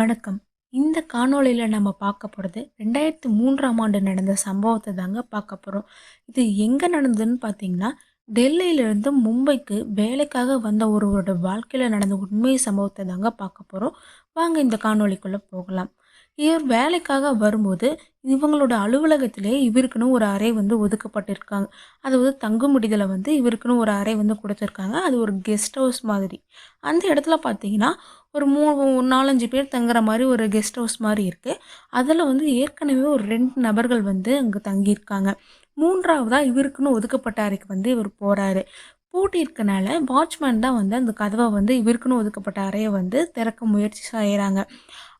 வணக்கம். இந்த காணொளியில் நம்ம பார்க்க போகிறது ரெண்டாயிரத்தி மூன்றாம் ஆண்டு நடந்த சம்பவத்தை தாங்க பார்க்க போகிறோம் இது எங்கே நடந்ததுன்னு பார்த்தீங்கன்னா டெல்லியிலிருந்து மும்பைக்கு வேலைக்காக வந்த ஒருவரோட வாழ்க்கையில் நடந்த உண்மை சம்பவத்தை தாங்க பார்க்க போகிறோம் வாங்க இந்த காணொளிக்குள்ளே போகலாம். இவர் வேலைக்காக வரும்போது இவங்களோட அலுவலகத்திலே இவருக்குன்னு ஒரு அறை வந்து ஒதுக்கப்பட்டிருக்காங்க. அதாவது தங்கும் விடுதலை வந்து இவருக்குன்னு ஒரு அறை வந்து கொடுத்துருக்காங்க. அது ஒரு கெஸ்ட் ஹவுஸ் மாதிரி. அந்த இடத்துல பார்த்தீங்கன்னா ஒரு மூணு நாலஞ்சு பேர் தங்குற மாதிரி ஒரு கெஸ்ட் ஹவுஸ் மாதிரி இருக்குது அதில் வந்து ஏற்கனவே ஒரு ரெண்டு நபர்கள் வந்து அங்கே தங்கியிருக்காங்க. மூன்றாவதாக இவருக்குன்னு ஒதுக்கப்பட்ட அறைக்கு வந்து இவர் போகிறாரு பூட்டியிருக்கனால வாட்ச்மேன் தான் வந்து அந்த கதவை வந்து இவருக்குன்னு ஒதுக்கப்பட்ட அறையை வந்து திறக்க முயற்சி செய்கிறாங்க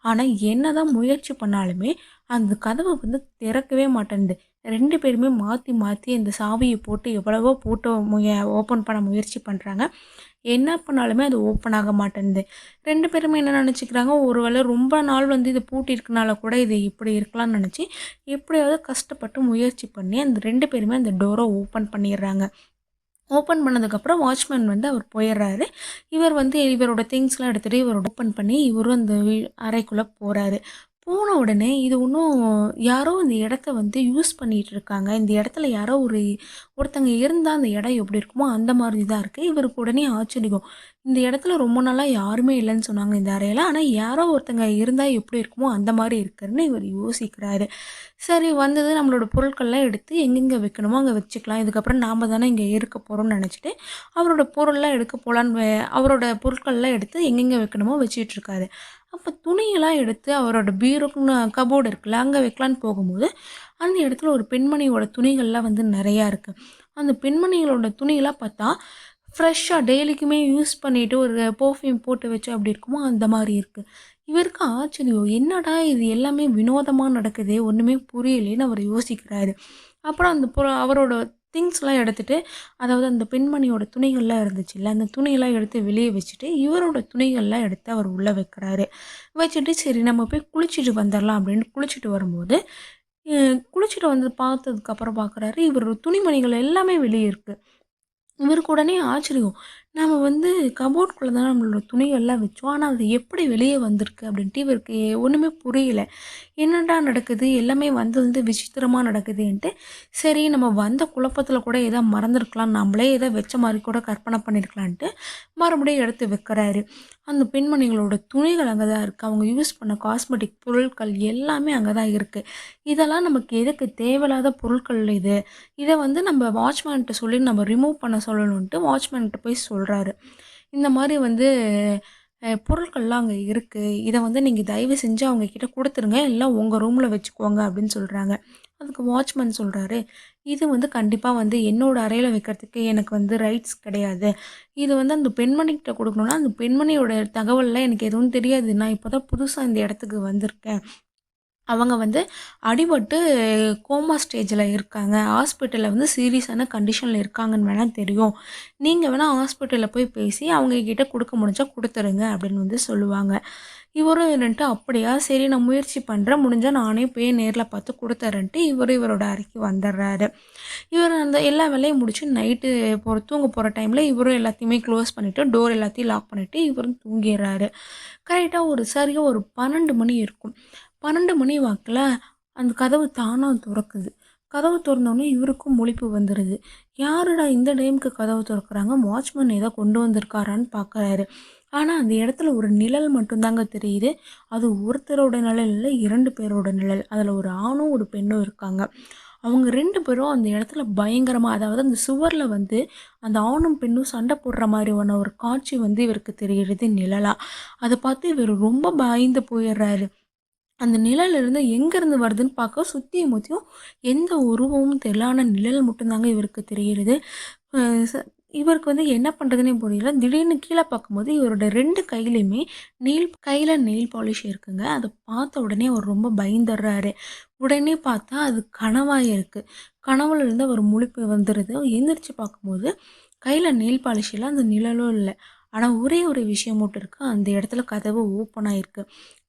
ஆனால் என்ன தான் முயற்சி பண்ணாலுமே அந்த கதவை வந்து திறக்கவே மாட்டேன்து ரெண்டு பேருமே மாற்றி மாற்றி அந்த சாவியை போட்டு எவ்வளவோ போட்டு முய ஓப்பன் பண்ண முயற்சி பண்ணுறாங்க என்ன பண்ணாலுமே அது ஓப்பன் ஆக மாட்டேன்து ரெண்டு பேருமே என்ன நினச்சிக்கிறாங்க ஒரு வேளை ரொம்ப நாள் வந்து இது பூட்டிருக்கனால கூட இது இப்படி இருக்கலாம்னு நினச்சி எப்படியாவது கஷ்டப்பட்டு முயற்சி பண்ணி அந்த ரெண்டு பேருமே அந்த டோரை ஓப்பன் பண்ணிடுறாங்க. ஓப்பன் பண்ணதுக்கப்புறம் வாட்ச்மேன் வந்து அவர் போயிடுறாரு. இவர் வந்து இவரோட திங்ஸ்லாம் எடுத்துகிட்டு இவர் ஓப்பன் பண்ணி இவரும் அந்த அறைக்குள்ளே போகிறாரு போன உடனே இது ஒன்றும் யாரோ இந்த இடத்த வந்து யூஸ் பண்ணிகிட்டு இருக்காங்க இந்த இடத்துல யாரோ ஒரு ஒருத்தங்க இருந்தால் அந்த இடம் எப்படி இருக்குமோ அந்த மாதிரி தான் இருக்குது இவருக்கு உடனே ஆச்சரியம். இந்த இடத்துல ரொம்ப நாளாக யாருமே இல்லைன்னு சொன்னாங்க இந்த அறையில். ஆனால் யாரோ ஒருத்தங்க இருந்தால் எப்படி இருக்குமோ அந்த மாதிரி இருக்குன்னு இவர் யோசிக்கிறாரு. சரி வந்தது நம்மளோட பொருட்கள்லாம் எடுத்து எங்கெங்கே வைக்கணுமோ அங்கே வச்சுக்கலாம். இதுக்கப்புறம் நாம் தானே இங்கே இருக்க போகிறோம்னு நினச்சிட்டு அவரோட பொருள்லாம் எடுக்க போகலான்னு அவரோட பொருட்கள்லாம் எடுத்து எங்கெங்கே வைக்கணுமோ வச்சுட்டு இருக்காரு. அப்போ துணியெல்லாம் எடுத்து அவரோட பீரோக்குன்னு கபோர்டு இருக்குல்ல அங்கே வைக்கலான்னு போகும்போது அந்த இடத்துல ஒரு பெண்மணியோட துணிகள்லாம் வந்து நிறையா இருக்குது அந்த பெண்மணிகளோட துணியெல்லாம் பார்த்தா ஃப்ரெஷ்ஷாக டெய்லிக்குமே யூஸ் பண்ணிவிட்டு ஒரு பர்ஃப்யூம் போட்டு வச்சு அப்படி இருக்குமோ அந்த மாதிரி இருக்குது இவருக்கு ஆச்சரியம் என்னடா இது எல்லாமே வினோதமாக நடக்குது ஒன்றுமே புரியலேன்னு அவர் யோசிக்கிறாரு. அப்புறம் அந்த அவரோட திங்ஸ்லாம் எடுத்துகிட்டு அதாவது அந்த பெண்மணியோட துணிகள்லாம் இருந்துச்சு இல்லை அந்த துணியெல்லாம் எடுத்து வெளியே வச்சுட்டு இவரோட துணிகள்லாம் எடுத்து அவர் உள்ளே வைக்கிறாரு. வச்சுட்டு சரி நம்ம போய் குளிச்சுட்டு வந்துடலாம் அப்படின்னு குளிச்சுட்டு வரும்போது குளிச்சுட்டு வந்து பார்த்ததுக்கப்புறம் பார்க்குறாரு இவர் துணிமணிகள் எல்லாமே வெளியே இருக்குது இவருக்கு உடனே ஆச்சரியம். நம்ம வந்து கபோர்ட்குள்ளே தான் நம்மளோட துணிகள்லாம் வச்சோம். ஆனால் அது எப்படி வெளியே வந்திருக்கு அப்படின்ட்டு இவருக்கு ஒன்றுமே புரியல. என்னடா நடக்குது? எல்லாமே வந்து வந்து விசித்திரமாக நடக்குதுன்ட்டு சரி நம்ம வந்த குழப்பத்தில் கூட எதாவது மறந்துருக்கலாம். நம்மளே எதோ வச்ச மாதிரி கூட கற்பனை பண்ணியிருக்கலான்ட்டு மறுபடியும் எடுத்து வைக்கிறாரு. அந்த பெண்மணிகளோட துணிகள் அங்கே தான் இருக்குது அவங்க யூஸ் பண்ண காஸ்மெட்டிக் பொருட்கள் எல்லாமே அங்கே தான் இருக்குது இதெல்லாம் நமக்கு எதுக்கு? தேவையில்லாத பொருட்கள் இது. இதை வந்து நம்ம வாட்ச்மேன்கிட்ட சொல்லி நம்ம ரிமூவ் பண்ண சொல்லணுன்ட்டு வாட்ச்மேன்கிட்ட போய் சொல்லணும் சொல்கிறாரு இந்த மாதிரி வந்து பொருட்கள்லாம் அங்கே இருக்குது இதை வந்து நீங்கள் தயவு செஞ்சு அவங்கக்கிட்ட கொடுத்துருங்க. எல்லாம் உங்கள் ரூமில் வச்சுக்கோங்க அப்படின்னு சொல்கிறாங்க அதுக்கு வாட்ச்மேன் சொல்கிறாரு இது வந்து கண்டிப்பாக வந்து என்னோடய அறையில் வைக்கிறதுக்கு எனக்கு வந்து ரைட்ஸ் கிடையாது. இது வந்து அந்த பெண்மணிக்கிட்ட கொடுக்கணுன்னா அந்த பெண்மணியோட தகவலில் எனக்கு எதுவும் தெரியாது. நான் இப்போ தான் புதுசாக இந்த இடத்துக்கு வந்திருக்கேன். அவங்க வந்து அடிபட்டு கோமா ஸ்டேஜில் இருக்காங்க. ஹாஸ்பிட்டலில் வந்து சீரியஸான கண்டிஷனில் இருக்காங்கன்னு வேணால் தெரியும். நீங்கள் வேணால் ஹாஸ்பிட்டலில் போய் பேசி அவங்கக்கிட்ட கொடுக்க முடிஞ்சால் கொடுத்துருங்க அப்படின்னு வந்து சொல்லுவாங்க. இவரும் இருந்துட்டு அப்படியா? சரி நான் முயற்சி பண்ணுறேன் முடிஞ்சால் நானே போய் நேரில் பார்த்து கொடுத்துறேன்ட்டு இவரும் இவரோட அறைக்கு வந்துடுறாரு. இவர் அந்த எல்லா வேலையும் முடிச்சு நைட்டு போகிற தூங்க போகிற டைமில் இவரும் எல்லாத்தையுமே க்ளோஸ் பண்ணிவிட்டு டோர் எல்லாத்தையும் லாக் பண்ணிவிட்டு இவரும் தூங்கிடுறாரு. கரெக்டாக ஒரு சரியாக ஒரு பன்னெண்டு மணி இருக்கும். பன்னெண்டு மணி வாக்கில் அந்த கதவு தானாக திறக்குது. கதவு திறந்தோடனே இவருக்கும் முழிப்பு வந்துடுது யாருடா இந்த டைமுக்கு கதவு திறக்கிறாங்க? வாட்ச்மேன் ஏதோ கொண்டு வந்திருக்காரான்னு பார்க்குறாரு ஆனால் அந்த இடத்துல ஒரு நிழல் மட்டும்தாங்க தெரியுது. அது ஒருத்தரோட நிழல் இல்லை இரண்டு பேரோட நிழல். அதில் ஒரு ஆணும் ஒரு பெண்ணும் இருக்காங்க. அவங்க ரெண்டு பேரும் அந்த இடத்துல பயங்கரமாக அதாவது அந்த சுவரில் வந்து அந்த ஆணும் பெண்ணும் சண்டை போடுற மாதிரியான ஒரு காட்சி வந்து இவருக்கு தெரிகிறது நிழலாக அதை பார்த்து இவர் ரொம்ப பயந்து போயிடுறாரு. அந்த நிழலிருந்து எங்கேருந்து வருதுன்னு பார்க்க சுற்றியும் முற்றியும் எந்த உருவமும் தெரியல ஆனால் நிழல் மட்டும்தாங்க இவருக்கு தெரிகிறது. இவருக்கு வந்து என்ன பண்ணுறதுனே புரியல. திடீர்னு கீழே பார்க்கும்போது இவரோட ரெண்டு கையிலையுமே நெயில் கையில் நெயில் பாலிஷ் இருக்குங்க. அதை பார்த்த உடனே அவர் ரொம்ப பயந்துடுறாரு. உடனே பார்த்தா அது கனவாக இருக்குது கனவுலேருந்து அவர் முழிப்பு வந்துடுது எந்திரிச்சு பார்க்கும்போது கையில் நெயில் பாலிஷ் இல்லை அந்த நிழலும் இல்லை. ஆனால் ஒரே ஒரு விஷயம் மட்டும் இருக்குது அந்த இடத்துல கதவு ஓப்பன் ஆகிருக்கு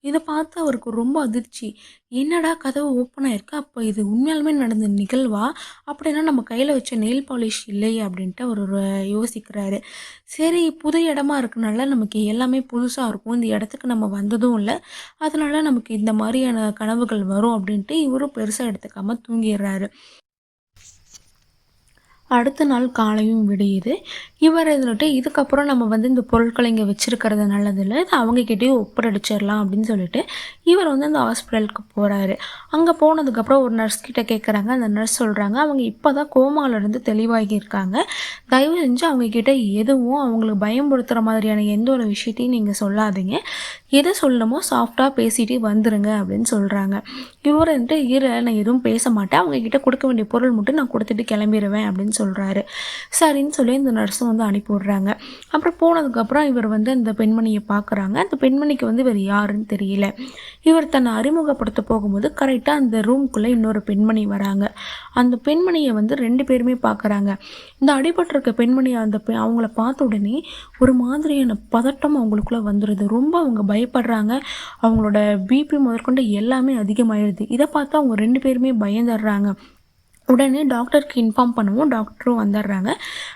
இதை பார்த்து அவருக்கு ரொம்ப அதிர்ச்சி. என்னடா கதவு ஓப்பன் ஆயிருக்கு? அப்போ இது உண்மையாலுமே நடந்த நிகழ்வா? அப்படின்னா நம்ம கையில் வச்ச நெயில் பாலிஷ் இல்லையே அப்படின்ட்டு அவர் ஒரு யோசிக்கிறாரு. சரி புது இடமா இருக்கனால நமக்கு எல்லாமே புதுசாக இருக்கும். இந்த இடத்துக்கு நம்ம வந்ததும் இல்லை. அதனால நமக்கு இந்த மாதிரியான கனவுகள் வரும் அப்படின்ட்டு இவரும் பெருசாக எடுத்துக்காமல் தூங்கிடுறாரு. அடுத்த நாள் காலையும் விடியுது இவர் இருந்துட்டு இதுக்கப்புறம் நம்ம வந்து இந்த பொருட்களை இங்கே வச்சுருக்கிறது நல்லதில்லை. இது அவங்கக்கிட்டேயும் ஒப்படைச்சிடலாம் அப்படின்னு சொல்லிட்டு இவர் வந்து அந்த ஹாஸ்பிட்டலுக்கு போகிறாரு அங்கே போனதுக்கப்புறம் ஒரு நர்ஸ் கிட்ட கேட்குறாங்க அந்த நர்ஸ் சொல்கிறாங்க அவங்க இப்போ தான் கோமாலேருந்து தெளிவாகி இருக்காங்க. தயவு செஞ்சு அவங்கக்கிட்ட எதுவும் அவங்களுக்கு பயன்படுத்துகிற மாதிரியான எந்த ஒரு விஷயத்தையும் நீங்கள் சொல்லாதீங்க. எதை சொல்லணுமோ சாஃப்டாக பேசிகிட்டே வந்துடுங்க அப்படின்னு சொல்கிறாங்க இவர் வந்துட்டு இரு நான் எதுவும் பேச மாட்டேன். அவங்கக்கிட்ட கொடுக்க வேண்டிய பொருள் மட்டும் நான் கொடுத்துட்டு கிளம்பிடுவேன் அப்படின்னு சொல்கிறாரு சரின்னு சொல்லி இந்த நர்ஸும் வந்து அனுப்பி விட்றாங்க. அப்புறம் போனதுக்கப்புறம் இவர் வந்து அந்த பெண்மணியை பார்க்குறாங்க. அந்த பெண்மணிக்கு வந்து இவர் யாருன்னு தெரியல. இவர் தன்னை அறிமுகப்படுத்த போகும்போது கரெக்டாக அந்த ரூம்குள்ளே இன்னொரு பெண்மணி வராங்க. அந்த பெண்மணியை வந்து ரெண்டு பேருமே பார்க்குறாங்க. இந்த அடிபட்டிருக்க பெண்மணியை அந்த பெ அவங்கள பார்த்த உடனே ஒரு மாதிரியான பதட்டம் அவங்களுக்குள்ளே வந்துடுது ரொம்ப அவங்க பயப்படுறாங்க. அவங்களோட பிபி முதற்கொண்டு எல்லாமே அதிகமாயிடுது இதை பார்த்தா அவங்க ரெண்டு பேருமே பயந்துடுறாங்க. உடனே டாக்டருக்கு இன்ஃபார்ம் பண்ணுவோம். டாக்டரும் வந்துடுறாங்க.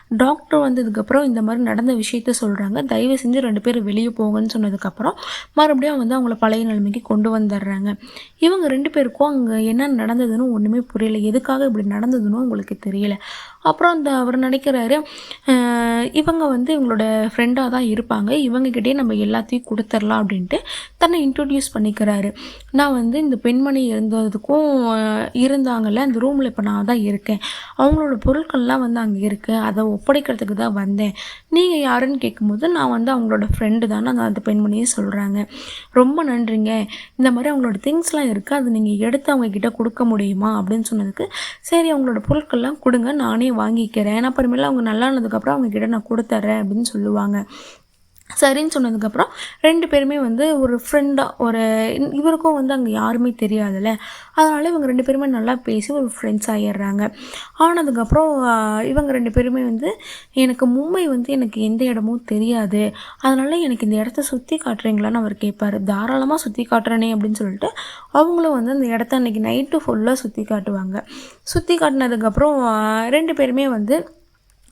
டாக்டர் வந்ததுக்கப்புறம் இந்த மாதிரி நடந்த விஷயத்த சொல்கிறாங்க தயவு செஞ்சு ரெண்டு பேரும் வெளியே போங்கன்னு சொன்னதுக்கப்புறம் மறுபடியும் வந்து அவங்கள பழைய நிலைமைக்கு கொண்டு வந்துடுறாங்க. இவங்க ரெண்டு பேருக்கும் அங்கே என்ன நடந்ததுன்னு ஒன்றுமே புரியல. எதுக்காக இப்படி நடந்ததுன்னு உங்களுக்கு தெரியல. அப்புறம் அந்த அவர் நினைக்கிறாரு இவங்க வந்து இவங்களோட ஃப்ரெண்டாக தான் இருப்பாங்க. இவங்கக்கிட்டே நம்ம எல்லாத்தையும் கொடுத்துர்லாம் அப்படின்ட்டு தன்னை இன்ட்ரடியூஸ் பண்ணிக்கிறாரு. நான் வந்து இந்த பெண்மணி இருந்ததுக்கும் இருந்தாங்கல்ல அந்த ரூமில் இப்போ நான் தான் இருக்கேன். அவங்களோட பொருட்கள்லாம் வந்து அங்கே இருக்குது அதை ஒப்படைக்கிறதுக்கு தான் வந்தேன். நீங்கள் யாருன்னு கேட்கும்போது நான் வந்து அவங்களோட ஃப்ரெண்டு தானே அந்த அந்த பெண்மணியே சொல்கிறாங்க ரொம்ப நன்றிங்க. இந்த மாதிரி அவங்களோட திங்ஸ்லாம் இருக்குது அதை நீங்கள் எடுத்து அவங்கக்கிட்ட கொடுக்க முடியுமா அப்படின்னு சொன்னதுக்கு சரி அவங்களோட பொருட்கள்லாம் கொடுங்க. நானே வாங்கிக்கிறேன். அப்புறமேல அவங்க நல்லா ஆனதுக்கப்புறம் அவங்கக்கிட்ட நான் கொடுத்துட்றேன் அப்படின்னு சொல்லுவாங்க. சரின்னு சொன்னதுக்கப்புறம் ரெண்டு பேருமே வந்து ஒரு ஃப்ரெண்டாக ஒரு இவருக்கும் வந்து அங்கே யாருமே தெரியாதுல்ல. அதனால் இவங்க ரெண்டு பேருமே நல்லா பேசி ஒரு ஃப்ரெண்ட்ஸ் ஆகிடுறாங்க ஆனதுக்கப்புறம் இவங்க ரெண்டு பேருமே வந்து எனக்கு மும்பை வந்து எனக்கு எந்த இடமும் தெரியாது. அதனால் எனக்கு இந்த இடத்த சுற்றி காட்டுறீங்களான்னு அவர் கேட்பார் தாராளமாக சுற்றி காட்டுறனே அப்படின்னு சொல்லிட்டு அவங்களும் வந்து அந்த இடத்த அன்றைக்கி நைட்டு ஃபுல்லாக சுற்றி காட்டுவாங்க. சுற்றி காட்டினதுக்கப்புறம் ரெண்டு பேருமே வந்து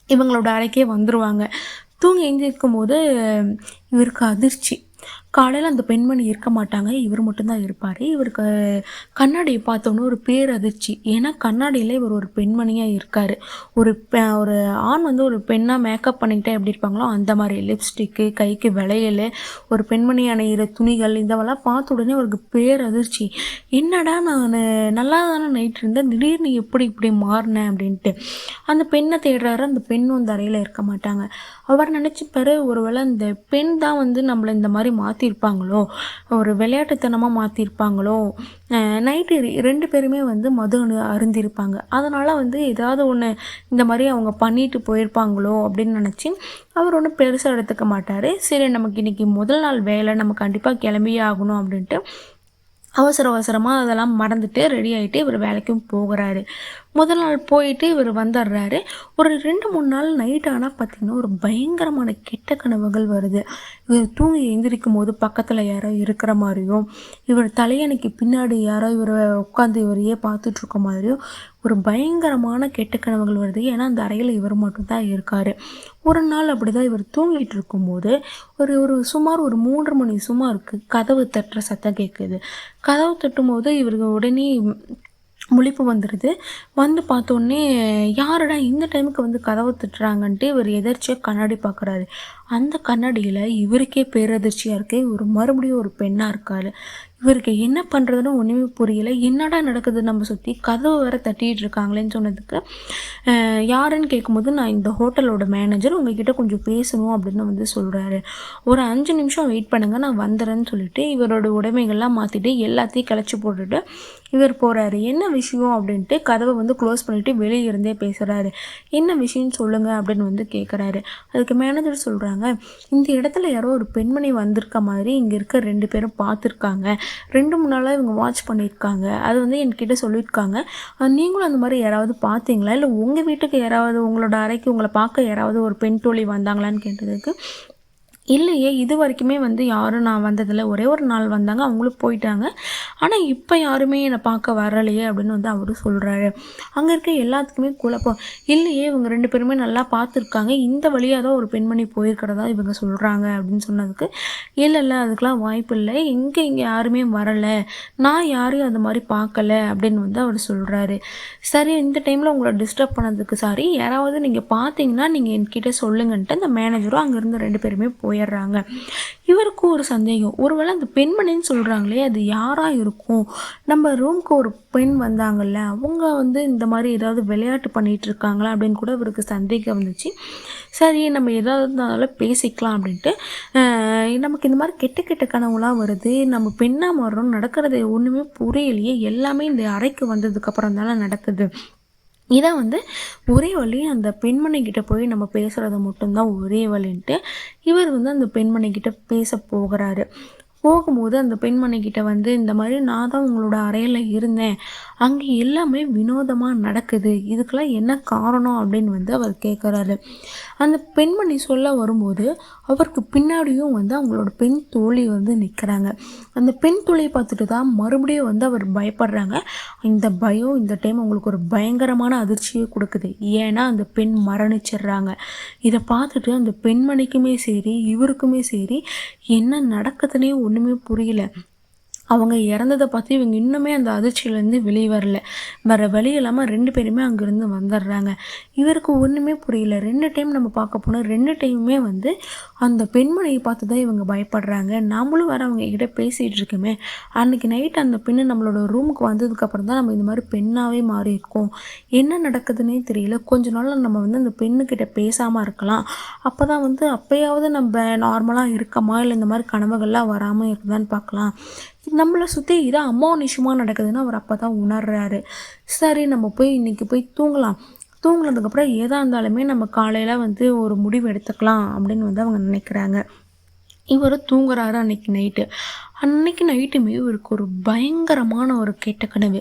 இவங்களோட அறைக்கே வந்துடுவாங்க தூங்கி எழுந்திருக்கும் போது இவருக்கு அதிர்ச்சி. காலையில் அந்த பெண்மணி இருக்க மாட்டாங்க. இவர் மட்டும்தான் இருப்பார். இவருக்கு கண்ணாடியை பார்த்தோன்னே ஒரு பேரதிர்ச்சி. ஏன்னா கண்ணாடியில் இவர் ஒரு பெண்மணியாக இருக்கார். ஒரு ஒரு ஆண் வந்து ஒரு பெண்ணாக மேக்கப் பண்ணிக்கிட்டே எப்படி இருப்பாங்களோ அந்த மாதிரி லிப்ஸ்டிக்கு கைக்கு விளையல் ஒரு பெண்மணி அணையிற துணிகள் இதெல்லாம் பார்த்த உடனே அவருக்கு பேரதிர்ச்சி. என்னடா நான் நல்லா தானே நைட் இருந்தேன். திடீர்னு எப்படி இப்படி மாறினேன் அப்படின்ட்டு. அந்த பெண்ணை தேடுறாரு. அந்த பெண் வந்து அறையில் இருக்க மாட்டாங்க. அவர் நினச்சிப்பாரு ஒருவேளை அந்த பெண் தான் வந்து நம்மளை இந்த மாதிரி மாற்றி மாற்றிருப்பாங்களோ ஒரு விளையாட்டுத்தனமாக மாற்றிருப்பாங்களோ நைட்டு ரெண்டு பேருமே வந்து மது அணு அருந்திருப்பாங்க. அதனால் வந்து ஏதாவது ஒன்று இந்த மாதிரி அவங்க பண்ணிட்டு போயிருப்பாங்களோ அப்படின்னு நினச்சி அவர் ஒன்றும் பெருசாக எடுத்துக்க மாட்டார். சரி நமக்கு இன்றைக்கி முதல் நாள் வேலை நம்ம கண்டிப்பாக கிளம்பியே ஆகணும் அப்படின்ட்டு அவசர அவசரமாக அதெல்லாம் மறந்துட்டு ரெடி ஆகிட்டு இவர் வேலைக்கும் போகிறாரு. முதல் நாள் போயிட்டு இவர் வந்துடுறாரு ஒரு ரெண்டு மூணு நாள் நைட் ஆனால் பார்த்திங்கன்னா ஒரு பயங்கரமான கெட்ட கனவுகள் வருது. இவர் தூங்கி எழுந்திரிக்கும் போது பக்கத்தில் யாரோ இருக்கிற மாதிரியும் இவர் தலையணைக்கு பின்னாடி யாரோ இவரை உட்காந்து இவரையே பார்த்துட்ருக்க மாதிரியும் ஒரு பயங்கரமான கெட்ட கனவுகள் வருது. ஏன்னா அந்த அறையில் இவர் மட்டும்தான் இருக்கார். ஒரு நாள் அப்படி தான் இவர் தூங்கிட்டு இருக்கும்போது ஒரு ஒரு சுமார் ஒரு மூன்று மணி சுமாருக்கு கதவு தட்டுற சத்தம் கேட்குது கதவு தட்டும் போது இவருக்கு உடனே முழிப்பு வந்துடுது வந்து பார்த்தோன்னே யாரடா இந்த டைமுக்கு வந்து கதவை திட்டுறாங்கன்ட்டு இவர் எதர்ச்சியாக கண்ணாடி பார்க்குறாரு அந்த கண்ணாடியில் இவருக்கே பேரதிர்ச்சியாக இருக்குது இவர் மறுபடியும் ஒரு பெண்ணாக இருக்கார். இவருக்கு என்ன பண்ணுறதுன்னு ஒன்றுமே புரியல. என்னடா நடக்குது? நம்ம சுற்றி கதவு வேறு தட்டிகிட்டு இருக்காங்களேன்னு சொன்னதுக்கு யாருன்னு கேட்கும்போது நான் இந்த ஹோட்டலோட மேனேஜர் உங்ககிட்ட கொஞ்சம் பேசணும் அப்படின்னு வந்து சொல்கிறாரு ஒரு அஞ்சு நிமிஷம் வெயிட் பண்ணுங்கள் நான் வந்துடுறேன்னு சொல்லிட்டு இவரோட உடைமைகள்லாம் மாற்றிட்டு எல்லாத்தையும் கிளச்சி போட்டுட்டு இவர் போகிறாரு என்ன விஷயம் அப்படின்ட்டு கதவை வந்து க்ளோஸ் பண்ணிவிட்டு வெளியே இருந்தே பேசுகிறாரு என்ன விஷயம்னு சொல்லுங்கள் அப்படின்னு வந்து கேட்குறாரு அதுக்கு மேனேஜர் சொல்கிறாங்க இந்த இடத்துல யாரோ ஒரு பெண்மணி வந்திருக்க மாதிரி இங்கே இருக்க ரெண்டு பேரும் பார்த்துருக்காங்க ரெண்டு மூணு நாளாக இவங்க வாட்ச் பண்ணியிருக்காங்க. அது வந்து என்கிட்ட சொல்லியிருக்காங்க. நீங்களும் அந்த மாதிரி யாராவது பார்த்தீங்களா? இல்லை உங்கள் வீட்டுக்கு யாராவது உங்களோட அறைக்கு உங்களை பார்க்க யாராவது ஒரு பெண் தோழி வந்தாங்களான்னு கேட்டதுக்கு இல்லையே இது வரைக்குமே வந்து யாரும் நான் வந்ததில்ல. ஒரே ஒரு நாள் வந்தாங்க அவங்களும் போயிட்டாங்க. ஆனால் இப்போ யாருமே என்னை பார்க்க வரலையே அப்படின்னு வந்து அவர் சொல்கிறாரு அங்கே இருக்க எல்லாத்துக்குமே குழப்பம். இல்லையே இவங்க ரெண்டு பேருமே நல்லா பார்த்துருக்காங்க. இந்த வழியாக தான் ஒரு பெண்மணி போயிருக்கிறதா இவங்க சொல்கிறாங்க அப்படின்னு சொன்னதுக்கு இல்லை இல்லை அதுக்கெலாம் வாய்ப்பு இல்லை. இங்கே இங்கே யாருமே வரலை. நான் யாரையும் அந்த மாதிரி பார்க்கல அப்படின்னு வந்து அவர் சொல்கிறாரு சரி இந்த டைமில் உங்களை டிஸ்டர்ப் பண்ணதுக்கு சாரி யாராவது நீங்கள் பார்த்தீங்கன்னா நீங்கள் என்கிட்ட சொல்லுங்கன்ட்டு அந்த மேனேஜரும் அங்கேருந்து ரெண்டு பேருமே போய் போயிடுறாங்க. இவருக்கும் ஒரு சந்தேகம். ஒருவேளை அந்த பெண்மணின்னு சொல்கிறாங்களே அது யாராக இருக்கும்? நம்ம ரூம்க்கு ஒரு பெண் வந்தாங்கல்ல அவங்க வந்து இந்த மாதிரி ஏதாவது விளையாட்டு பண்ணிகிட்டு இருக்காங்களா அப்படின்னு கூட இவருக்கு சந்தேகம் வந்துச்சு. சரி நம்ம ஏதாவது இருந்தாலும் பேசிக்கலாம் அப்படின்ட்டு நமக்கு இந்த மாதிரி கெட்ட கெட்ட கனவுலாம் வருது. நம்ம பெண்ணாக மாறுறோம் நடக்கிறது ஒன்றுமே புரியலையே. எல்லாமே இந்த அறைக்கு வந்ததுக்கப்புறம் தானே நடக்குது. இதை வந்து ஒரே வழி அந்த பெண்மணிக்கிட்ட போய் நம்ம பேசுகிறது மட்டும்தான் ஒரே வழின்ட்டு இவர் வந்து அந்த பெண்மணிக்கிட்ட பேச போகிறாரு. போகும்போது அந்த பெண்மணிக்கிட்ட வந்து இந்த மாதிரி நான் தான் உங்களோட அறையில் இருந்தேன். அங்கே எல்லாமே வினோதமாக நடக்குது. இதுக்கெல்லாம் என்ன காரணம்? அப்படின்னு வந்து அவர் கேட்குறாரு அந்த பெண்மணி சொல்ல வரும்போது அவருக்கு பின்னாடியும் வந்து அவங்களோட பெண் தோழி வந்து நிற்கிறாங்க அந்த பெண் தோழியை பார்த்துட்டு தான் மறுபடியும் வந்து அவர் பயப்படுறாங்க. இந்த பயம் இந்த டைம் அவங்களுக்கு ஒரு பயங்கரமான அதிர்ச்சியை கொடுக்குது. ஏன்னா அந்த பெண் மரணிச்சிடுறாங்க. இதை பார்த்துட்டு அந்த பெண்மணிக்குமே சரி இவருக்குமே சரி என்ன நடக்குதுன்னே ஒன்றுமே புரியல. அவங்க இறந்ததை பார்த்து இவங்க இன்னுமே அந்த அதிர்ச்சியிலேருந்து வெளியே வரல வேறு வழி இல்லாமல் ரெண்டு பேருமே அங்கேருந்து வந்துடுறாங்க. இவருக்கு ஒன்றுமே புரியல. ரெண்டு டைம் நம்ம பார்க்க போனால் ரெண்டு டைமுமே வந்து அந்த பெண்மணியை பார்த்து தான் இவங்க பயப்படுறாங்க. நாமளும் வேறு அவங்க கிட்ட பேசிகிட்டு இருக்கோமே. அன்றைக்கி நைட் அந்த பெண்ணு நம்மளோட ரூமுக்கு வந்ததுக்கப்புறம் தான் நம்ம இந்த மாதிரி பெண்ணாகவே மாறி இருக்கோம். என்ன நடக்குதுன்னே தெரியல. கொஞ்ச நாள் நம்ம வந்து அந்த பெண்ணுக்கிட்ட பேசாமல் இருக்கலாம். அப்போ தான் வந்து அப்போயாவது நம்ம நார்மலாக இருக்கமா? இல்லை இந்த மாதிரி கனவுகள்லாம் வராமல் இருக்குதான்னு பார்க்கலாம். நம்மளை சுற்றி இது நிஷமாக நடக்குதுன்னு அவர் அப்போ தான் உணர்றாரு. சரி நம்ம போய் இன்றைக்கி போய் தூங்கலாம். தூங்கினதுக்கப்புறம் ஏதா இருந்தாலுமே நம்ம காலையில் வந்து ஒரு முடிவு எடுத்துக்கலாம் அப்படின்னு வந்து அவங்க நினைக்கிறாங்க. இவர் தூங்குறாரு அன்னைக்கு நைட்டு. அன்னைக்கு நைட்டுமே இவருக்கு ஒரு பயங்கரமான ஒரு கெட்ட கனவு.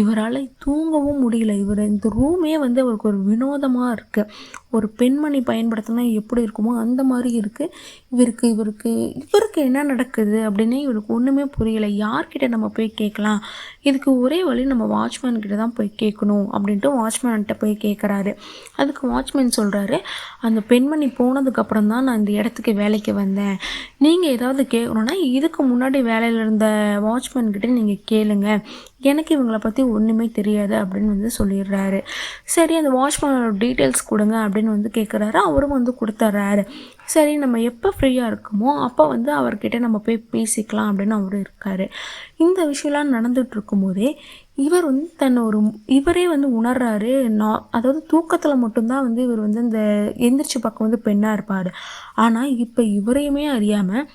இவரால் தூங்கவும் முடியல. இவர் இந்த ரூமே வந்து அவருக்கு ஒரு வினோதமாக இருக்குது ஒரு பெண்மணி பயன்படுத்தினா எப்படி இருக்குமோ அந்த மாதிரி இருக்குது இவருக்கு இவருக்கு இவருக்கு என்ன நடக்குது அப்படின்னே இவருக்கு ஒன்றுமே புரியலை. யார்கிட்ட நம்ம போய் கேட்கலாம்? இதுக்கு ஒரே வழி நம்ம வாட்ச்மேன் கிட்ட தான் போய் கேட்கணும் அப்படின்ட்டு வாட்ச்மேன்கிட்ட போய் கேட்குறாரு. அதுக்கு வாட்ச்மேன் சொல்கிறாரு அந்த பெண்மணி போனதுக்கப்புறம் தான் நான் இந்த இடத்துக்கு வேலைக்கு வந்தேன். நீங்கள் ஏதாவது கேட்கணுன்னா இதுக்கு முன்னாடி முன்னாடி வேலையில் இருந்த வாட்ச்மேன்கிட்ட நீங்கள் கேளுங்க. எனக்கு இவங்களை பற்றி ஒன்றுமே தெரியாது அப்படின்னு வந்து சொல்லிடுறாரு. சரி அந்த வாட்ச்மேனோட டீட்டெயில்ஸ் கொடுங்க அப்படின்னு வந்து கேட்குறாரு அவரும் வந்து கொடுத்துட்றாரு. சரி நம்ம எப்போ ஃப்ரீயாக இருக்குமோ அப்போ வந்து அவர்கிட்ட நம்ம போய் பேசிக்கலாம் அப்படின்னு அவரும் இருக்கார். இந்த விஷயம்லாம் நடந்துகிட்டு இருக்கும்போதே இவர் வந்து தன்னை ஒரு இவரே வந்து உணர்றாரு. நான் அதாவது தூக்கத்தில் மட்டும்தான் வந்து இவர் வந்து இந்த எந்திரிச்சு பக்கம் வந்து பெண்ணாக இருப்பார். ஆனால் இப்போ இவரையுமே அறியாமல்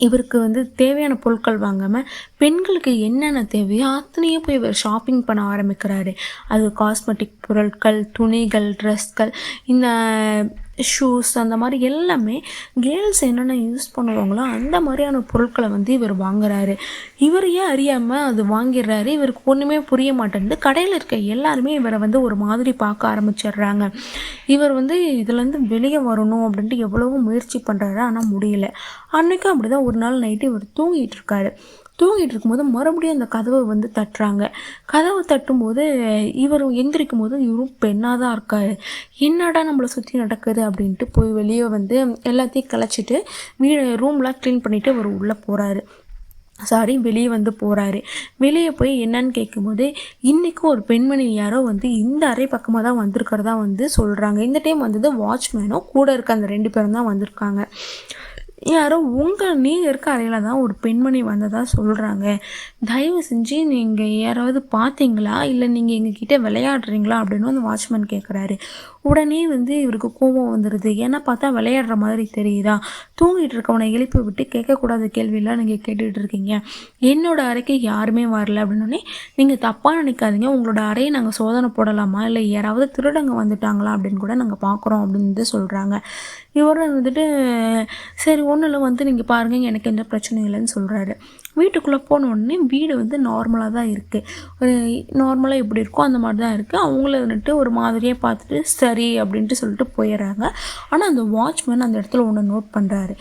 இவருக்கு வந்து தேவையான பொருட்கள் வாங்காமல் பெண்களுக்கு என்னென்ன தேவையோ அத்தனையும் போய் இவர் ஷாப்பிங் பண்ண ஆரம்பிக்கிறாரு. அது காஸ்மெட்டிக் பொருட்கள் துணிகள் ட்ரெஸ்கள் இந்த ஷூஸ் அந்த மாதிரி எல்லாமே கேர்ள்ஸ் என்னென்ன யூஸ் பண்ணுவாங்களோ அந்த மாதிரியான பொருட்களை வந்து இவர் வாங்குறாரு. இவரையே அறியாமல் அது வாங்கிடுறாரு? இவருக்கு ஒன்றுமே புரிய மாட்டேங்குது. கடையில் இருக்க எல்லாருமே இவரை வந்து ஒரு மாதிரி பார்க்க ஆரம்பிச்சிடுறாங்க. இவர் வந்து இதுலேருந்து வெளியே வரணும் அப்படின்ட்டு எவ்வளவோ முயற்சி பண்ணுறாரு ஆனால் முடியல. அன்றைக்கும் அப்படி தான் ஒரு நாள் நைட்டு இவர் தூங்கிட்டு இருக்காரு. தூங்கிட்டு இருக்கும்போது மறுபடியும் அந்த கதவை வந்து தட்டுறாங்க. கதவை தட்டும்போது இவரும் எந்திரிக்கும் போது இவரும் பெண்ணாக தான் இருக்காரு. என்னடா நம்மளை சுற்றி நடக்குது அப்படின்ட்டு போய் வெளியே வந்து எல்லாத்தையும் கலைச்சிட்டு வீடு ரூம்லாம் க்ளீன் பண்ணிவிட்டு அவர் உள்ளே போகிறாரு சாரி வெளியே வந்து போகிறாரு வெளியே போய் என்னன்னு கேட்கும்போது இன்றைக்கும் ஒரு பெண்மணி யாரோ வந்து இந்த அறை பக்கமாக தான் வந்திருக்கிறதா வந்து சொல்கிறாங்க இந்த டைம் வந்தது வாட்ச்மேனும் கூட இருக்க அந்த ரெண்டு பேரும் தான் வந்திருக்காங்க. யாரோ உங்கள் நீங்கள் இருக்க அறையில் தான் ஒரு பெண்மணி வந்ததாக சொல்கிறாங்க தயவு செஞ்சு நீங்கள் யாராவது பார்த்தீங்களா இல்லை நீங்கள் எங்ககிட்ட விளையாடுறீங்களா? அப்படின்னு வந்து வாட்ச்மேன் கேட்குறாரு உடனே வந்து இவருக்கு கோபம் வந்துடுது ஏன்னா பார்த்தா விளையாடுற மாதிரி தெரியுதா? தூங்கிட்டு இருக்கவனை எழுப்பி விட்டு கேட்கக்கூடாத கேள்வியெல்லாம் நீங்கள் கேட்டுகிட்டு இருக்கீங்க. என்னோட அறைக்கு யாருமே வரல அப்படின்னோடனே நீங்கள் தப்பாக நினைக்காதீங்க. உங்களோட அறையை நாங்கள் சோதனை போடலாமா? இல்லை யாராவது திருடங்க வந்துட்டாங்களா அப்படின்னு கூட நாங்கள் பார்க்குறோம் அப்படின்னு சொல்கிறாங்க இவரும் வந்துட்டு சரி ஒன்றும் இல்லை. வந்து நீங்கள் பாருங்கள் எனக்கு எந்த பிரச்சனையும் இல்லைன்னு சொல்கிறாரு வீட்டுக்குள்ளே போன உடனே வீடு வந்து நார்மலாக தான் இருக்குது நார்மலாக எப்படி இருக்கோ அந்த மாதிரி தான் இருக்குது அவங்கள வந்துட்டு ஒரு மாதிரியே பார்த்துட்டு சரி அப்படின்ட்டு சொல்லிட்டு போயிடுறாங்க. ஆனால் அந்த வாட்ச்மேன் அந்த இடத்துல ஒன்று நோட் பண்ணுறாரு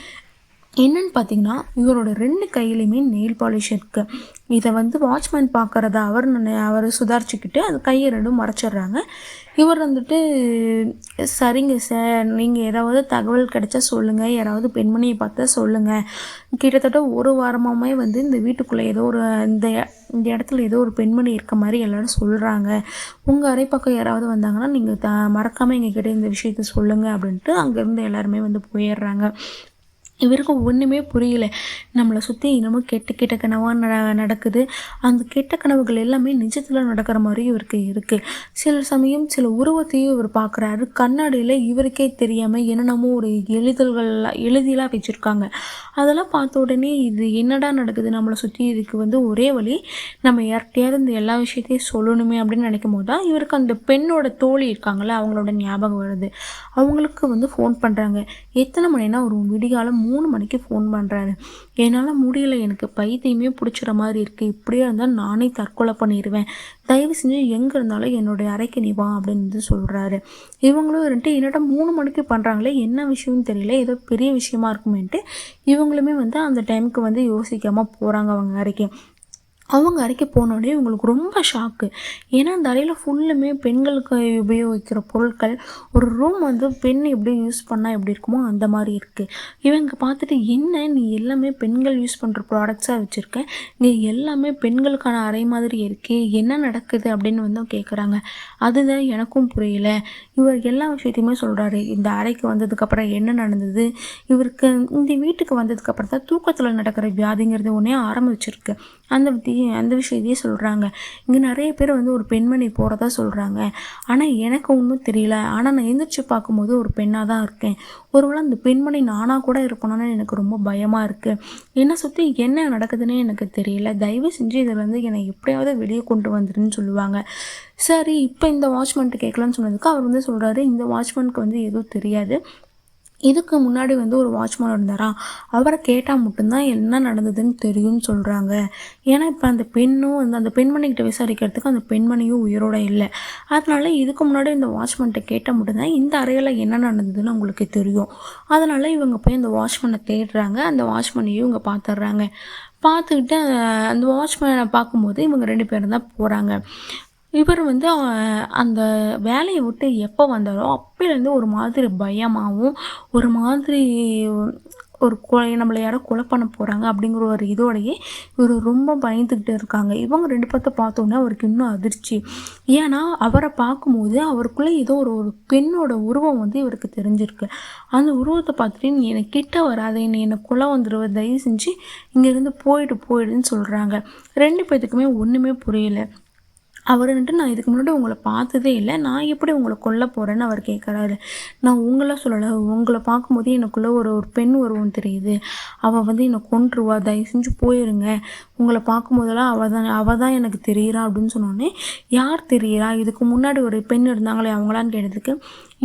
என்னன்னு பார்த்தீங்கன்னா இவரோட ரெண்டு கையிலையுமே நெயில் பாலிஷ் இருக்குது இதை வந்து வாட்ச்மேன் பார்க்குறத அவர் அவர் சுதாரிச்சுக்கிட்டு அந்த கையை ரெண்டும் மறைச்சிடுறாங்க. இவர் வந்துட்டு சரிங்க சார் நீங்கள் ஏதாவது தகவல் கிடைச்சா சொல்லுங்கள் யாராவது பெண்மணியை பார்த்தா சொல்லுங்கள் கிட்டத்தட்ட ஒரு வாரமாகவே வந்து இந்த வீட்டுக்குள்ளே ஏதோ ஒரு இந்த இந்த இடத்துல ஏதோ ஒரு பெண்மணி இருக்க மாதிரி எல்லோரும் சொல்கிறாங்க உங்கள் அரை பக்கம் யாராவது வந்தாங்கன்னா நீங்கள் த மறக்காமல் எங்கள் கிட்டே இந்த விஷயத்த சொல்லுங்கள் அப்படின்ட்டு அங்கேருந்து எல்லாருமே வந்து போயிடுறாங்க. இவருக்கு ஒன்றுமே புரியல. நம்மளை சுற்றி இன்னமும் கெட்ட கெட்ட கனவாக நட நடக்குது. அந்த கெட்ட கனவுகள் எல்லாமே நிஜத்தில் நடக்கிற மாதிரி இவருக்கு இருக்குது சில சமயம் சில உருவத்தையும் இவர் பார்க்குறாரு கண்ணாடியில் இவருக்கே தெரியாமல் என்னென்னமோ ஒரு எழுதல்கள் எழுதிலாம் வச்சுருக்காங்க. அதெல்லாம் பார்த்த உடனே இது என்னடா நடக்குது? நம்மளை சுற்றி இதுக்கு வந்து ஒரே வழி நம்ம யார்கிட்டையாவது இந்த எல்லா விஷயத்தையும் சொல்லணுமே அப்படின்னு நினைக்கும் போது தான் இவருக்கு அந்த பெண்ணோட தோழி இருக்காங்களே அவங்களோட ஞாபகம் வருது. அவங்களுக்கு வந்து ஃபோன் பண்ணுறாங்க எத்தனை மணினா ஒரு விடிகாலம் மூணு மூணு மணிக்கு ஃபோன் பண்ணுறாரு என்னால் முடியல எனக்கு பைத்தியமே பிடிச்சிற மாதிரி இருக்குது இப்படியே இருந்தால் நானே தற்கொலை பண்ணிடுவேன் தயவு செஞ்சு எங்கே இருந்தாலும் என்னுடைய அறைக்கு நீ வா அப்படின்னு வந்து சொல்கிறாரு இவங்களும் இருந்துட்டு என்னடா மூணு மணிக்கு பண்ணுறாங்களே என்ன விஷயம்னு தெரியல. ஏதோ பெரிய விஷயமா இருக்குமேன்ட்டு இவங்களுமே வந்து அந்த டைமுக்கு வந்து யோசிக்காமல் போகிறாங்க அவங்க அறைக்கு. அவங்க அறைக்கு போனோடனே இவங்களுக்கு ரொம்ப ஷாக்கு ஏன்னா அந்த அறையில் ஃபுல்லுமே பெண்களுக்கு உபயோகிக்கிற பொருட்கள். ஒரு ரூம் வந்து பெண் எப்படி யூஸ் பண்ணால் எப்படி இருக்குமோ அந்த மாதிரி இருக்குது இவங்க பார்த்துட்டு என்ன? நீ எல்லாமே பெண்கள் யூஸ் பண்ணுற ப்ராடக்ட்ஸாக வச்சுருக்க. நீ எல்லாமே பெண்களுக்கான அறை மாதிரி இருக்கே. என்ன நடக்குது? அப்படின்னு வந்து கேட்குறாங்க அதுதான் எனக்கும் புரியல. இவர் எல்லா விஷயத்தையுமே சொல்கிறாரு இந்த அறைக்கு வந்ததுக்கப்புறம் என்ன நடந்தது? இவருக்கு இந்த வீட்டுக்கு வந்ததுக்கப்புறம் தான் தூக்கத்தில் நடக்கிற வியாதிங்கிறது ஒன்றே ஆரம்பிச்சிருக்கு. அந்த அந்த விஷயத்தையே சொல்கிறாங்க இங்கே நிறைய பேர் வந்து ஒரு பெண்மணி போகிறதா சொல்கிறாங்க ஆனால் எனக்கு ஒன்றும் தெரியல. ஆனால் நான் எந்திரிச்சு பார்க்கும்போது ஒரு பெண்ணாக தான் இருக்கேன். ஒருவேளை அந்த பெண்மணி நானாக கூட இருக்கணும்னு எனக்கு ரொம்ப பயமாக இருக்குது என்னை சுற்றி என்ன நடக்குதுன்னு எனக்கு தெரியல. தயவு செஞ்சு இதில் வந்து என்னை எப்படியாவது வெளியே கொண்டு வந்துருன்னு சொல்லுவாங்க. சரி இப்போ இந்த வாட்ச்மேன்ட்டு கேட்கலான்னு சொன்னதுக்கு அவர் வந்து சொல்கிறாரு இந்த வாட்ச்மேனுக்கு வந்து எதுவும் தெரியாது. இதுக்கு முன்னாடி வந்து ஒரு வாட்ச்மேன் இருந்தாரா? அவரை கேட்டால் மட்டும்தான் என்ன நடந்ததுன்னு தெரியும்னு சொல்கிறாங்க ஏன்னா இப்போ அந்த பெண்ணும் வந்து அந்த பெண்மணிக்கிட்ட விசாரிக்கிறதுக்கு அந்த பெண்மணியும் உயிரோட இல்லை. அதனால இதுக்கு முன்னாடி இந்த வாட்ச்மேன்கிட்ட கேட்டால் மட்டும்தான் இந்த அறையில் என்ன நடந்ததுன்னு அவங்களுக்கு தெரியும். அதனால் இவங்க போய் அந்த வாட்ச்மேனை தேடுறாங்க. அந்த வாட்ச்மேனையும் இவங்க பார்த்துட்றாங்க பார்த்துக்கிட்டு அந்த வாட்ச்மேனை பார்க்கும்போது இவங்க ரெண்டு பேரும் தான் போகிறாங்க இவர் வந்து அந்த வேலையை விட்டு எப்போ வந்தாரோ அப்போலேருந்து ஒரு மாதிரி பயமாகவும் ஒரு மாதிரி ஒரு கொலை நம்மளை யாரோ கொலை பண்ண போகிறாங்க அப்படிங்கிற ஒரு இதோடையே இவர் ரொம்ப பயந்துக்கிட்டு இருக்காங்க. இவங்க ரெண்டு பேர்த்த பார்த்தோன்னே அவருக்கு இன்னும் அதிர்ச்சி. ஏன்னா அவரை பார்க்கும்போது அவருக்குள்ளே ஏதோ ஒரு ஒரு பெண்ணோட உருவம் வந்து இவருக்கு தெரிஞ்சிருக்கு. அந்த உருவத்தை பார்த்துட்டு நீ என்னை கிட்ட வராத நீ என்னை கொலை வந்துடுவ தயவு செஞ்சு இங்கேருந்து போயிட்டு போயிடுன்னு சொல்கிறாங்க ரெண்டு பேர்த்துக்குமே ஒன்றுமே புரியல. அவர் வந்துட்டு நான் இதுக்கு முன்னாடி உங்களை பார்த்ததே இல்லை. நான் எப்படி உங்களை கொல்ல போகிறேன்னு அவர் கேட்குறாரு. நான் உங்களை சொல்லலை. உங்களை பார்க்கும்போது எனக்குள்ளே ஒரு ஒரு பெண் உருவம் தெரியுது. அவள் வந்து என்னை கொன்றுவா. தயவு செஞ்சு போயிருங்க. உங்களை பார்க்கும்போதெல்லாம் அவள் தான் அவள் தான் எனக்கு தெரியுறா அப்படின்னு சொன்னோடனே யார் தெரியுறா? இதுக்கு முன்னாடி ஒரு பெண் இருந்தாங்களே அவங்களான்னு கேட்டதுக்கு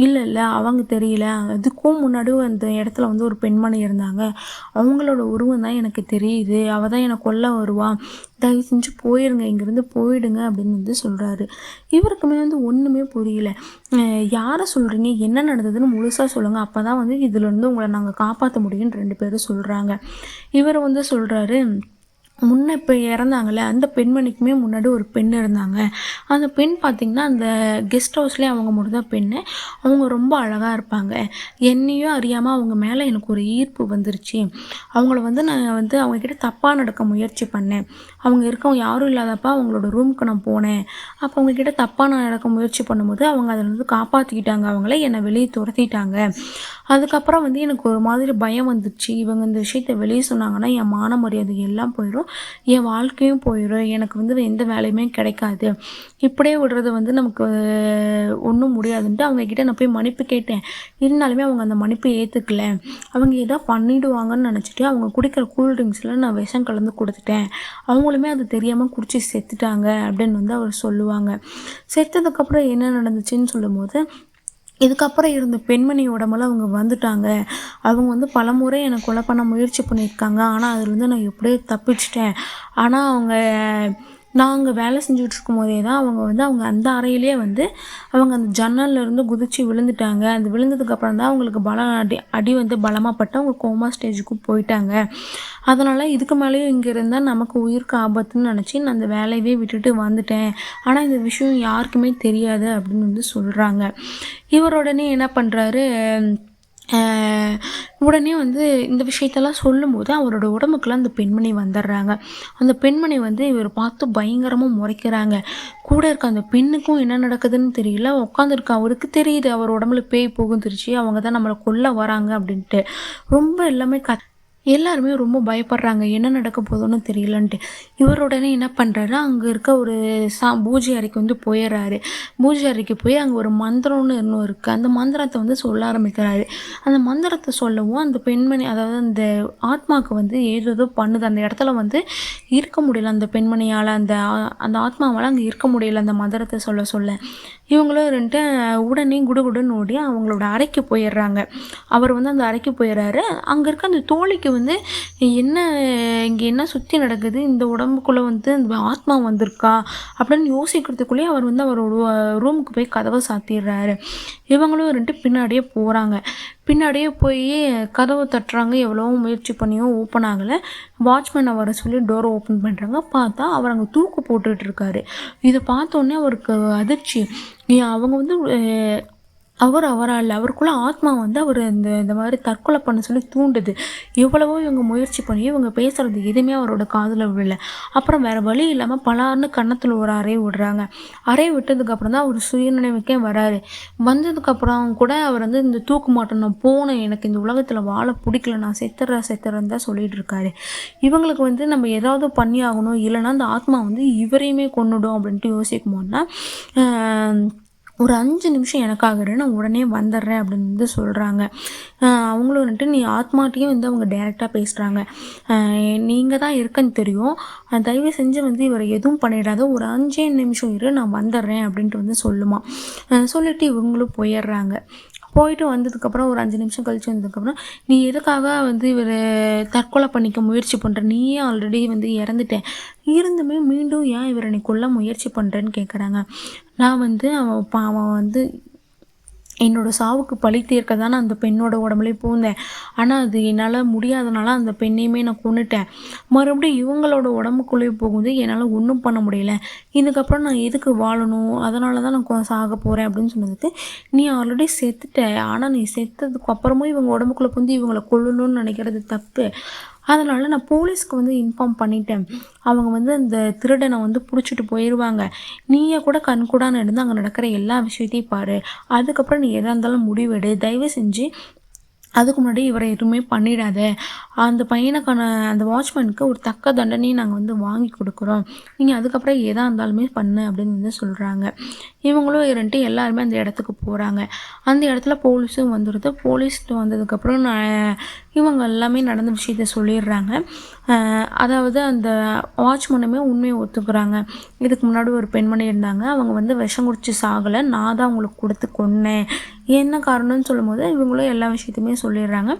இல்லை இல்லை அவங்க தெரியல. அதுக்கும் முன்னாடியும் அந்த இடத்துல வந்து ஒரு பெண்மணி இருந்தாங்க. அவங்களோட உருவம் தான் எனக்கு தெரியுது. அவள் தான் என்னை கொல்ல வருவா. தயவு செஞ்சு போயிடுங்க இங்கேருந்து போயிடுங்க அப்படின்னு வந்து சொல்கிறாரு இவருக்குமே வந்து ஒன்றுமே புரியல. யாரை சொல்கிறீங்க என்ன நடந்ததுன்னு முழுசாக சொல்லுங்கள் அப்போ தான் வந்து இதிலேருந்து உங்களை நாங்கள் காப்பாற்ற முடியும்னு ரெண்டு பேரும் சொல்கிறாங்க இவர் வந்து சொல்கிறாரு முன்ன இப்போ இறந்தாங்கல்ல அந்த பெண்மணிக்குமே முன்னாடி ஒரு பெண் இருந்தாங்க. அந்த பெண் பார்த்திங்கன்னா அந்த கெஸ்ட் ஹவுஸ்லேயே அவங்க மட்டும் பெண் பெண்ணு. அவங்க ரொம்ப அழகாக இருப்பாங்க. என்னையும் அறியாமல் அவங்க மேலே எனக்கு ஒரு ஈர்ப்பு வந்துருச்சு. அவங்கள வந்து நான் வந்து அவங்கக்கிட்ட தப்பாக நடக்க முயற்சி பண்ணேன். அவங்க இருக்கவங்க யாரும் இல்லாதப்ப அவங்களோட ரூமுக்கு நான் போனேன். அப்போ அவங்கக்கிட்ட தப்பாக நான் நடக்க முயற்சி பண்ணும்போது அவங்க அதில் வந்து காப்பாற்றிக்கிட்டாங்க அவங்கள என்னை வெளியே துரத்திட்டாங்க. அதுக்கப்புறம் வந்து எனக்கு ஒரு மாதிரி பயம் வந்துச்சு. இவங்க இந்த விஷயத்த வெளியே சொன்னாங்கன்னா என் மான மரியாதை எல்லாம் போயிடும் என் வாழ்க்கையும் போயிடும் எனக்கு வந்து எந்த வேலையுமே கிடைக்காது. இப்படியே விடுறது வந்து நமக்கு ஒன்றும் முடியாதுன்ட்டு அவங்கக்கிட்ட நான் போய் மன்னிப்பு கேட்டேன். இருந்தாலுமே அவங்க அந்த மன்னிப்பு ஏற்றுக்கல அவங்க ஏதோ பண்ணிவிடுவாங்கன்னு நினச்சிட்டு அவங்க குடிக்கிற கூல்ட்ரிங்க்ஸில் நான் விஷம் கலந்து கொடுத்துட்டேன். அவங்க அவங்களுமே அது தெரியாமல் குடிச்சு செத்துட்டாங்க அப்படின்னு வந்து அவர் சொல்லுவாங்க. செத்ததுக்கப்புறம் என்ன நடந்துச்சுன்னு சொல்லும்போது இதுக்கப்புறம் இருந்த பெண்மணி உடம்புல அவங்க வந்துட்டாங்க. அவங்க வந்து பலமுறை என்னை கொலை பண்ண முயற்சி பண்ணியிருக்காங்க. ஆனால் அதுலேருந்து நான் எப்படியோ தப்பிச்சிட்டேன். ஆனால் அவங்க நான் அங்கே வேலை செஞ்சுட்டு இருக்கும் போதே தான் அவங்க வந்து அவங்க அந்த அறையிலே வந்து அவங்க அந்த ஜன்னல்ல இருந்து குதிச்சு விழுந்துட்டாங்க. அந்த விழுந்ததுக்கப்புறம் தான் அவங்களுக்கு பலம் அடி அடி வந்து பலமாக பட்டு அவங்க கோமா ஸ்டேஜுக்கு போயிட்டாங்க. அதனால் இதுக்கு மேலேயும் இங்கே இருந்தால் நமக்கு உயிருக்கு ஆபத்துன்னு நினச்சி நான் அந்த வேலையவே விட்டுட்டு வந்துட்டேன். ஆனால் இந்த விஷயம் யாருக்குமே தெரியாது அப்படின்னு வந்து சொல்கிறாங்க இவருடனே என்ன பண்ணுறாரு உடனே வந்து இந்த விஷயத்தெல்லாம் சொல்லும்போது அவரோட உடம்புக்குலாம் அந்த பெண்மணி வந்துடுறாங்க. அந்த பெண்மணி வந்து இவர் பார்த்து பயங்கரமாக முறைக்கிறாங்க. கூட இருக்க அந்த பெண்ணுக்கும் என்ன நடக்குதுன்னு தெரியல. உட்காந்துருக்க அவருக்கு தெரியுது. அவர் உடம்புல பேய் போகும் திருச்சி அவங்க தான் நம்மளை கொல்ல வராங்க அப்படின்ட்டு. ரொம்ப எல்லாமே க எல்லாருமே ரொம்ப பயப்படுறாங்க. என்ன நடக்க போதும்னு தெரியலன்ட்டு. இவர் உடனே என்ன பண்ணுறாரு அங்கே இருக்க ஒரு சா பூஜை அறைக்கு வந்து போயிடுறாரு. பூஜை அறைக்கு போய் அங்கே ஒரு மந்திரம்னு இன்னும் இருக்குது அந்த மந்திரத்தை வந்து சொல்ல ஆரம்பிக்கிறாரு. அந்த மந்திரத்தை சொல்லவும் அந்த பெண்மணி அதாவது அந்த ஆத்மாவுக்கு வந்து ஏதோ பண்ணுது. அந்த இடத்துல வந்து இருக்க முடியல அந்த பெண்மணியால். அந்த அந்த ஆத்மாவால் அங்கே இருக்க முடியல அந்த மந்திரத்தை சொல்ல சொல்ல. இவங்களும் இருந்துட்டு உடனே குடுகுடுன்னு ஓடி அவங்களோட அறைக்கு போயிடுறாங்க. அவர் வந்து அந்த அறைக்கு போயிடுறாரு. அங்கே இருக்க அந்த தோழிக்கு வந்து என்ன இங்கே என்ன சுற்றி நடக்குது? இந்த உடம்புக்குள்ளே வந்து இந்த ஆத்மா வந்திருக்கா? அப்படின்னு யோசிக்கிறதுக்குள்ளேயே அவர் வந்து அவரோட ரூமுக்கு போய் கதவை சாத்திடுறாரு. இவங்களும் ரெண்டு பின்னாடியே போகிறாங்க பின்னாடியே போய் கதவை தட்டுறாங்க. எவ்வளோ முயற்சி பண்ணியும் ஓப்பன் ஆகலை. வாட்ச்மேன் வர சொல்லி டோரை ஓப்பன் பண்ணுறாங்க பார்த்தா அவர் அங்கே தூக்கு போட்டுட்ருக்காரு இதை பார்த்தோன்னே அவருக்கு அதிர்ச்சி. அவங்க வந்து அவர் அவரால் அவருக்குள்ளே ஆத்மா வந்து அவர் இந்த இந்த மாதிரி தற்கொலை பண்ண சொல்லி தூண்டுது. எவ்வளவோ இவங்க முயற்சி பண்ணி இவங்க பேசுகிறது எதுவுமே அவரோட காதில் விழல. அப்புறம் வேறு வழி இல்லாமல் பலார்னு கன்னத்தில் ஒரு அறை விடுறாங்க. அறை விட்டதுக்கப்புறம் தான் அவர் சுயநினைவுக்கே வராரு. வந்ததுக்கப்புறம் கூட அவர் வந்து இந்த தூக்கு மாட்டோம் நான் போனேன் எனக்கு இந்த உலகத்தில் வாழ பிடிக்கல நான் செத்துற செத்துறேன்னு தான் சொல்லிட்டு இருக்காரு. இவங்களுக்கு வந்து நம்ம ஏதாவது பண்ணி ஆகணும் இல்லைன்னா அந்த ஆத்மா வந்து இவரையுமே கொண்டுடும் அப்படின்ட்டு யோசிக்குமோன்னா ஒரு அஞ்சு நிமிஷம் எனக்காக நான் உடனே வந்துடுறேன் அப்படின்னு வந்து சொல்கிறாங்க அவங்களும் வந்துட்டு நீ ஆத்மாட்டையும் வந்து அவங்க டைரெக்டாக பேசுகிறாங்க நீங்கள் தான் இருக்கன்னு தெரியும். தயவு செஞ்சு வந்து இவரை எதுவும் பண்ணிடாத. ஒரு அஞ்சே நிமிஷம் இரு நான் வந்துடுறேன் அப்படின்ட்டு வந்து சொல்லுமா. சொல்லிவிட்டு இவங்களும் போயிடுறாங்க. போயிட்டு வந்ததுக்கப்புறம் ஒரு அஞ்சு நிமிஷம் கழிச்சு வந்ததுக்கப்புறம் நீ எதுக்காக வந்து இவர் தற்கொலை பண்ணிக்க முயற்சி பண்ணுற நீயே ஆல்ரெடி வந்து இறந்துட்டேன். இருந்துமே மீண்டும் ஏன் இவரை நீ கொல்ல முயற்சி பண்ணுறேன்னு கேட்குறாங்க நான் வந்து அவன் அவன் வந்து என்னோடய சாவுக்கு பழி தீர்க்க தானே அந்த பெண்ணோட உடம்புலே பூந்தேன். ஆனால் அது என்னால் முடியாதனால அந்த பெண்ணையுமே நான் கொண்டுட்டேன் மறுபடியும் இவங்களோட உடம்புக்குள்ளேயே போகுது என்னால் ஒன்றும் பண்ண முடியல. இதுக்கப்புறம் நான் எதுக்கு வாழணும்? அதனால தான் நான் சாக போகிறேன் அப்படின்னு சொன்னதுக்கு நீ ஆல்ரெடி செத்துட்ட. ஆனால் நீ செத்ததுக்கு அப்புறமும் இவங்க உடம்புக்குள்ளே பூந்து இவங்களை கொள்ளணும்னு நினைக்கிறது தப்பு. அதனால் நான் போலீஸ்க்கு வந்து இன்ஃபார்ம் பண்ணிட்டேன். அவங்க வந்து அந்த திருடனை வந்து பிடிச்சிட்டு போயிடுவாங்க நீயே கூட கண்கூடான்னு இருந்து அங்கே நடக்கிற எல்லா விஷயத்தையும் பாரு. அதுக்கப்புறம் நீ எதாக இருந்தாலும் முடிவெடு. தயவு செஞ்சு அதுக்கு முன்னாடி இவரை எதுவுமே பண்ணிடாத. அந்த பையனுக்கான அந்த வாட்ச்மேனுக்கு ஒரு தக்க தண்டனையை நாங்கள் வந்து வாங்கி கொடுக்குறோம். நீங்கள் அதுக்கப்புறம் எதாக இருந்தாலுமே பண்ணு அப்படின்னு வந்து சொல்கிறாங்க இவங்களும் இரண்டு எல்லாருமே அந்த இடத்துக்கு போகிறாங்க அந்த இடத்துல போலீஸும் வந்துடுது போலீஸ் வந்ததுக்கப்புறம் நான் இவங்க எல்லாமே நடந்த விஷயத்த சொல்லிடுறாங்க. அதாவது அந்த வாட்ச்மேனுமே உண்மையை ஒத்துக்கிறாங்க. இதுக்கு முன்னாடி ஒரு பெண்மணி இருந்தாங்க. அவங்க வந்து விஷம் குடிச்சு சாகலை. நான் தான் அவங்களுக்கு கொடுத்து கொன்னேன். என்ன காரணம்னு சொல்லும்போது இவங்களும் எல்லா விஷயத்தையுமே சொல்லிடுறாங்க.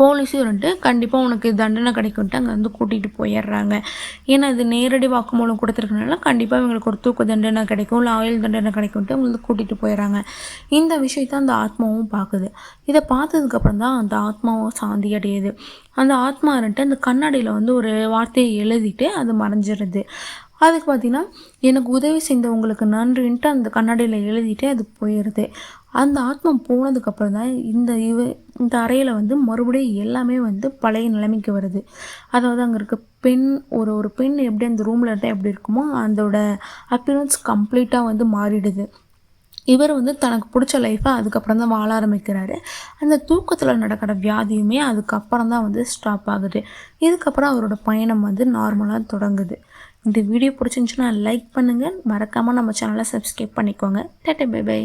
போலீஸும் வந்துட்டு கண்டிப்பாக உனக்கு தண்டனை கிடைக்கும்ட்டு அங்கே வந்து கூட்டிகிட்டு போயிடுறாங்க. ஏன்னா இது நேரடி வாக்குமூலம் கொடுத்துருக்கனால கண்டிப்பாக இவங்களுக்கு ஒரு தூக்கு தண்டனை கிடைக்கும் இல்லை ஆயுள் தண்டனை கிடைக்கும்ட்டு அவங்க வந்து கூட்டிகிட்டு போயிடுறாங்க. இந்த விஷயத்த அந்த ஆத்மாவும் பார்க்குது. இதை பார்த்ததுக்கப்புறம் தான் அந்த ஆத்மாவும் சாந்தி அடையுது. அந்த ஆத்மா வந்துட்டு அந்த கண்ணாடியில் வந்து ஒரு வார்த்தையை எழுதிட்டு அது மறைஞ்சிருது. அதுக்கு பார்த்தீங்கன்னா எனக்கு உதவி செய்தவங்களுக்கு நன்றின்ட்டு அந்த கண்ணாடியில் எழுதிட்டு அது போயிடுது அந்த ஆத்மா போனதுக்கப்புறம் தான் இந்த இவ இந்த அறையில் வந்து மறுபடியும் எல்லாமே வந்து பழைய நிலைமைக்கு வருது. அதாவது அங்கே இருக்க பெண் ஒரு ஒரு பெண் எப்படி அந்த ரூமில் இருந்தால் எப்படி இருக்குமோ அதோட அப்பியரன்ஸ் கம்ப்ளீட்டாக வந்து மாறிடுது. இவர் வந்து தனக்கு பிடிச்ச லைஃப்பை அதுக்கப்புறம் தான் வாழ ஆரம்பிக்கிறாரு. அந்த தூக்கத்தில் நடக்கிற வியாதியுமே அதுக்கப்புறம் தான் வந்து ஸ்டாப் ஆகுது. இதுக்கப்புறம் அவரோட பயணம் வந்து நார்மலாக தொடங்குது. இந்த வீடியோ பிடிச்சிருந்துச்சுன்னா லைக் பண்ணுங்கள் மறக்காமல் நம்ம சேனலை சப்ஸ்கிரைப் பண்ணிக்கோங்க. டேட்டே பை பை